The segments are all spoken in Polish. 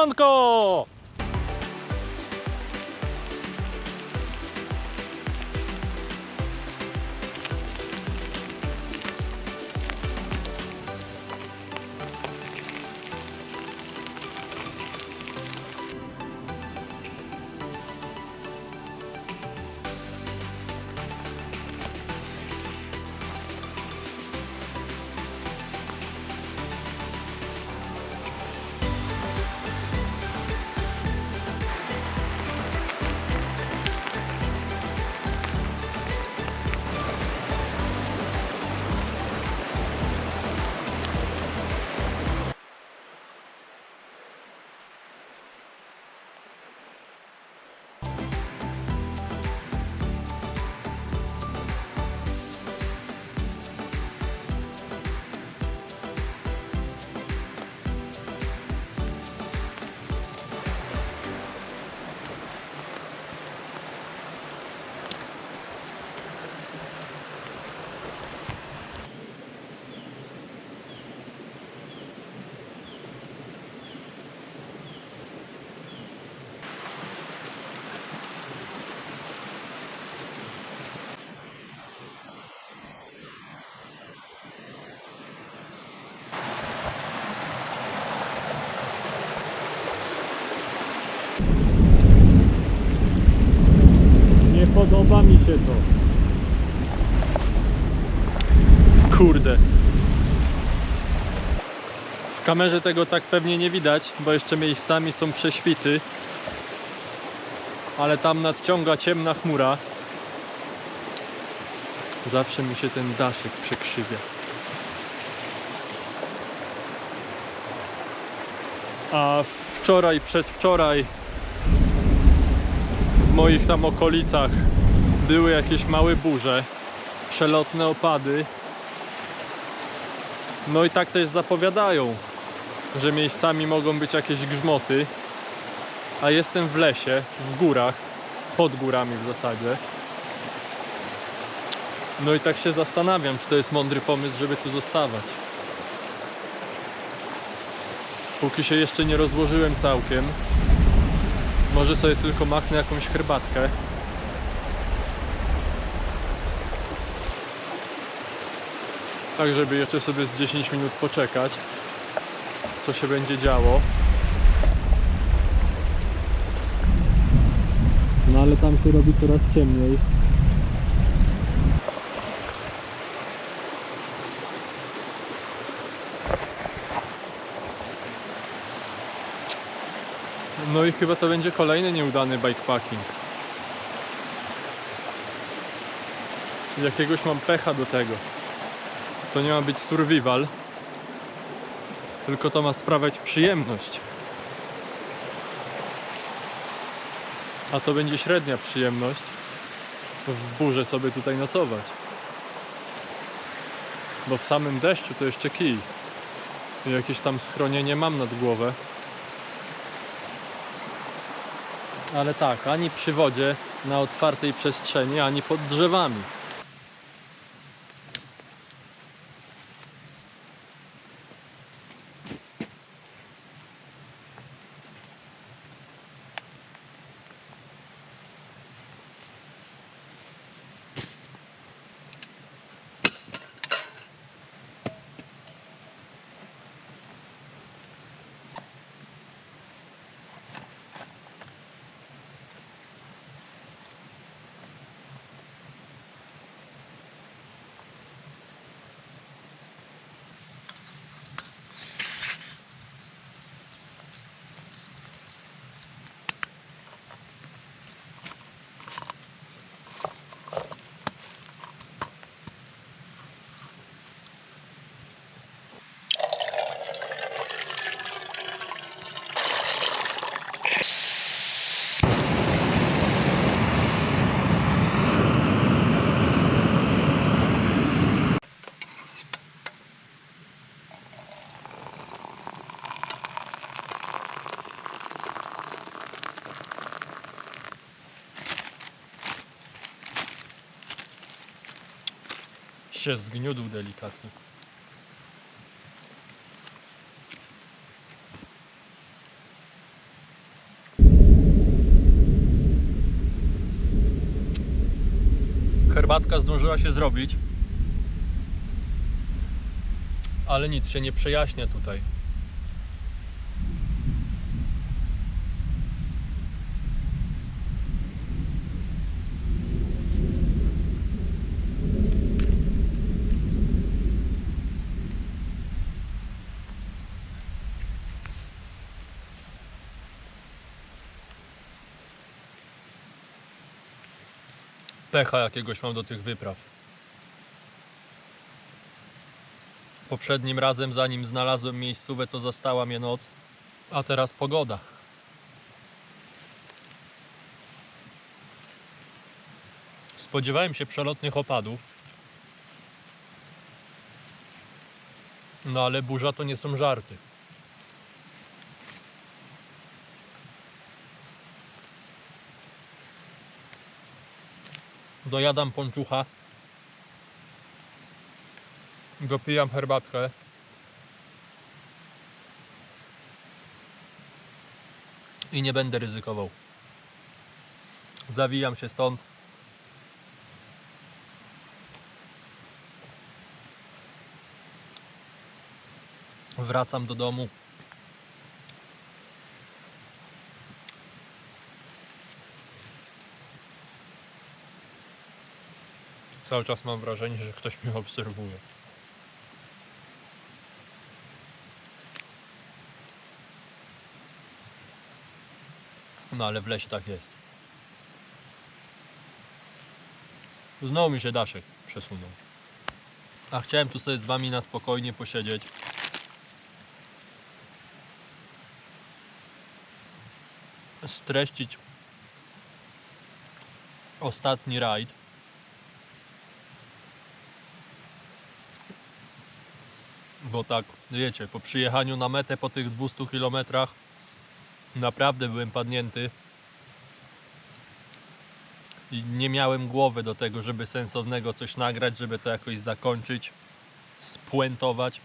Siemanko! Nie podoba mi się to. Kurde. W kamerze tego tak pewnie nie widać, bo jeszcze miejscami są prześwity. Ale tam nadciąga ciemna chmura. Zawsze mi się ten daszek przekrzywia. A wczoraj, przedwczoraj w moich tam okolicach były jakieś małe burze, przelotne opady. No i tak też zapowiadają, że miejscami mogą być jakieś grzmoty. A jestem w lesie, w górach, pod górami w zasadzie. No i tak się zastanawiam, czy to jest mądry pomysł, żeby tu zostawać. Póki się jeszcze nie rozłożyłem całkiem, może sobie tylko machnę jakąś herbatkę. Tak, żeby jeszcze sobie z 10 minut poczekać, co się będzie działo. No ale tam się robi coraz ciemniej. No i chyba to będzie kolejny nieudany bikepacking. Jakiegoś mam pecha do tego. To nie ma być survival, tylko to ma sprawiać przyjemność. A to będzie średnia przyjemność w burze sobie tutaj nocować. Bo w samym deszczu to jeszcze kij. Jakieś tam schronienie mam nad głowę. Ale tak, ani przy wodzie na otwartej przestrzeni, ani pod drzewami. się zgniódł delikatnie. Herbatka zdążyła się zrobić, ale nic się nie przejaśnia tutaj. Pecha jakiegoś mam do tych wypraw. Poprzednim razem, zanim znalazłem miejscówę, to zastała mnie noc, a teraz pogoda. Spodziewałem się przelotnych opadów. No ale burza to nie są żarty. Dojadam ponczucha. Dopijam herbatkę. I nie będę ryzykował. Zawijam się stąd. Wracam do domu. Cały czas mam wrażenie, że ktoś mnie obserwuje. No ale w lesie tak jest. Znowu mi się daszek przesunął. A chciałem tu sobie z wami na spokojnie posiedzieć. Streścić ostatni rajd. Bo tak, wiecie, po przyjechaniu na metę po tych 200 kilometrach naprawdę byłem padnięty. I nie miałem głowy do tego, żeby sensownego coś nagrać, żeby to jakoś zakończyć, spuentować.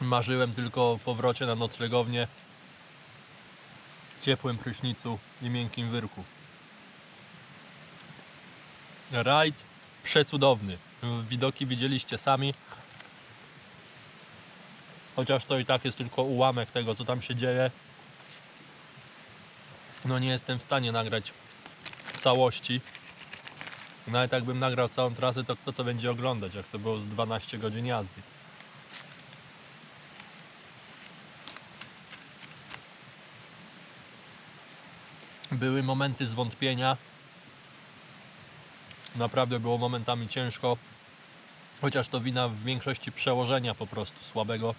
Marzyłem tylko o powrocie na noclegownię, ciepłym prysznicu i miękkim wyrku. Rajd przecudowny. Widoki widzieliście sami. Chociaż to i tak jest tylko ułamek tego, co tam się dzieje. No nie jestem w stanie nagrać całości. Nawet jakbym nagrał całą trasę, to kto to będzie oglądać, jak to było z 12 godzin jazdy. Były momenty zwątpienia, Naprawdę było momentami ciężko. Chociaż to wina w większości przełożenia po prostu słabego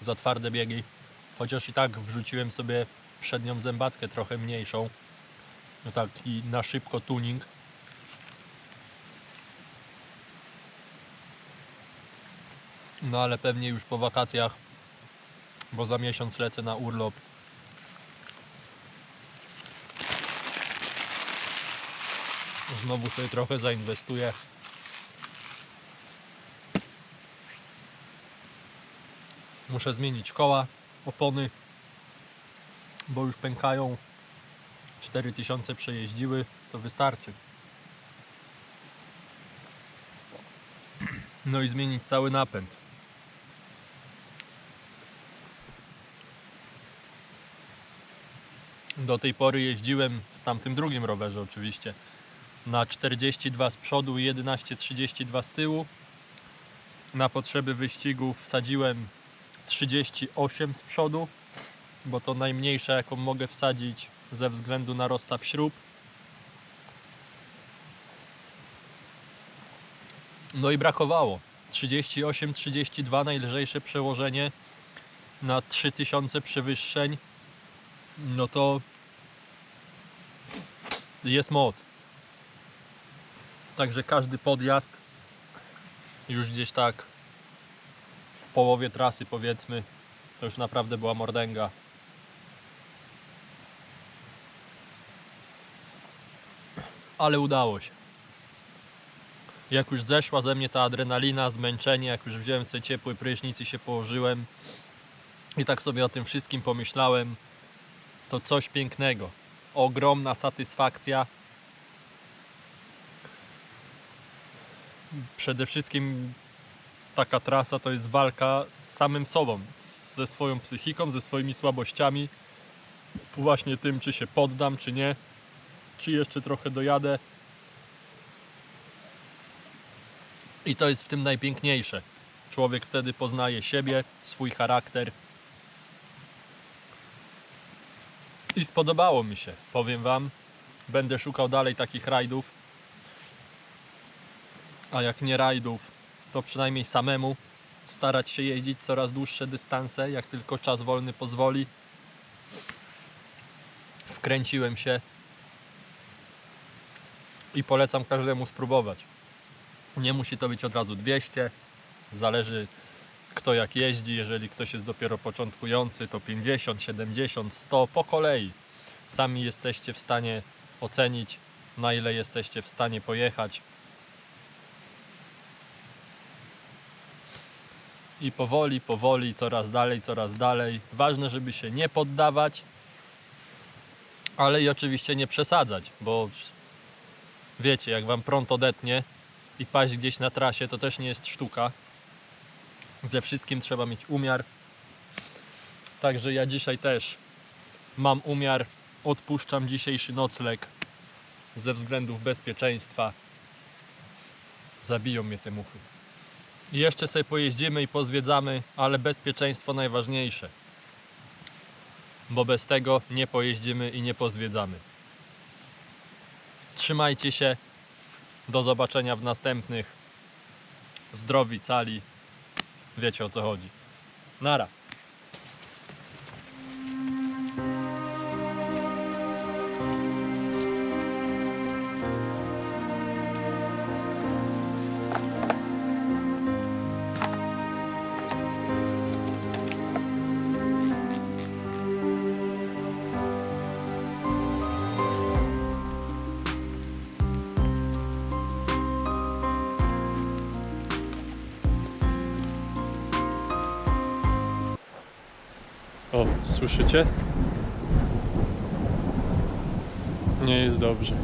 za twarde biegi. Chociaż i tak wrzuciłem sobie przednią zębatkę trochę mniejszą. No tak i na szybko tuning. No ale pewnie już po wakacjach, bo za miesiąc lecę na urlop. Znowu sobie trochę zainwestuję. Muszę zmienić koła, opony, bo już pękają. 4000 przejeździły, to wystarczy. No i zmienić cały napęd. Do tej pory jeździłem w tamtym drugim rowerze oczywiście na 42 z przodu i 11,32 z tyłu. Na potrzeby wyścigu wsadziłem 38 z przodu, bo to najmniejsza jaką mogę wsadzić ze względu na rozstaw śrub. No i brakowało. 38-32 najlżejsze przełożenie na 3000 przewyższeń. No to jest moc. Także każdy podjazd już gdzieś tak w połowie trasy powiedzmy to już naprawdę była mordęga. Ale udało się. Jak już zeszła ze mnie ta adrenalina, zmęczenie, jak już wziąłem sobie ciepły prysznic i się położyłem i tak sobie o tym wszystkim pomyślałem, to coś pięknego. Ogromna satysfakcja. Przede wszystkim taka trasa to jest walka z samym sobą, ze swoją psychiką, ze swoimi słabościami. Właśnie tym, czy się poddam, czy nie, czy jeszcze trochę dojadę. I to jest w tym najpiękniejsze. Człowiek wtedy poznaje siebie, swój charakter. I spodobało mi się, powiem Wam. Będę szukał dalej takich rajdów. A jak nie rajdów, to przynajmniej samemu starać się jeździć coraz dłuższe dystanse, jak tylko czas wolny pozwoli. Wkręciłem się i polecam każdemu spróbować. Nie musi to być od razu 200, zależy kto jak jeździ. Jeżeli ktoś jest dopiero początkujący, to 50, 70, 100 po kolei. Sami jesteście w stanie ocenić, na ile jesteście w stanie pojechać. I powoli, powoli, coraz dalej, coraz dalej. Ważne, żeby się nie poddawać, ale i oczywiście nie przesadzać, bo wiecie, jak wam prąd odetnie i paść gdzieś na trasie, to też nie jest sztuka. Ze wszystkim trzeba mieć umiar. Także ja dzisiaj też mam umiar. Odpuszczam dzisiejszy nocleg ze względów bezpieczeństwa. Zabiją mnie te muchy. I jeszcze sobie pojeździmy i pozwiedzamy, ale bezpieczeństwo najważniejsze. Bo bez tego nie pojeździmy i nie pozwiedzamy. Trzymajcie się. Do zobaczenia w następnych. Zdrowi, cali. Wiecie o co chodzi. Nara. Słyszycie? Nie jest dobrze.